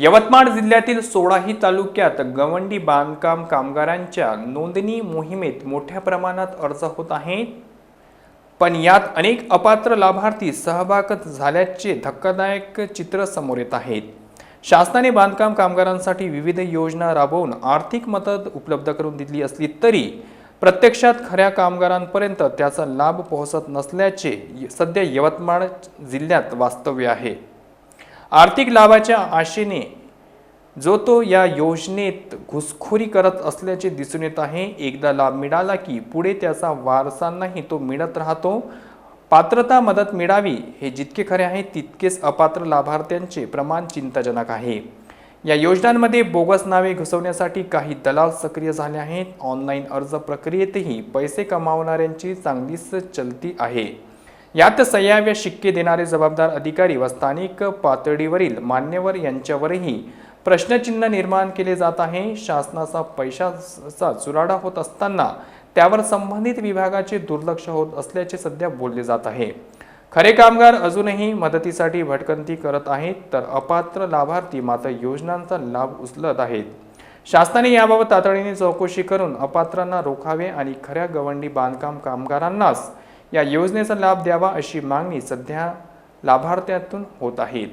यवतमाळ जिल्ह्यातील सोळाही तालुक्यात गवंडी बांधकाम कामगारांच्या नोंदणी मोहिमेत मोठ्या प्रमाणात अर्ज होत आहेत. पण यात अनेक अपात्र लाभार्थी सहभाग झाल्याचे धक्कादायक चित्र समोर येत आहेत. शासनाने बांधकाम कामगारांसाठी विविध योजना राबवून आर्थिक मदत उपलब्ध करून दिली असली तरी प्रत्यक्षात खऱ्या कामगारांपर्यंत त्याचा लाभ पोहोचत नसल्याचे सध्या यवतमाळ जिल्ह्यात वास्तव्य आहे. आर्थिक लाभाच्या आशेने जो तो या योजनेत घुसखोरी करत असल्याचे दिसून येत आहे. एकदा लाभ मिळाला की पुढे त्याचा वारसांनाही तो मिळत राहतो. पात्रता मदत मिळावी हे जितके खरे आहे तितकेच अपात्र लाभार्थ्यांचे प्रमाण चिंताजनक आहे. या योजनांमध्ये बोगस नावे घुसवण्यासाठी काही दलाल सक्रिय झाले आहेत. ऑनलाईन अर्ज प्रक्रियेतही पैसे कमावणाऱ्यांची चांगलीच चलती आहे. यात सह्याव्या शिक्के देणारे जबाबदार अधिकारी व स्थानिक पातळीवरील मान्यवर यांच्यावरही प्रश्नचिन्ह निर्माण केले जात आहे. शासनाचा पैशाचा चुराडा होत असताना त्यावर संबंधित विभागाचे दुर्लक्ष होत असल्याचे सध्या बोलले जात आहे. खरे कामगार अजूनही मदतीसाठी भटकंती करत आहेत तर अपात्र लाभार्थी मात्र योजनांचा लाभ उचलत आहेत. शासनाने याबाबत तातडीने चौकशी करून अपात्रांना रोखावे आणि खऱ्या गवंडी बांधकाम कामगारांनाच या योजनेचा लाभ द्यावा अशी मागणी सध्या लाभार्थ्यातून होत आहेत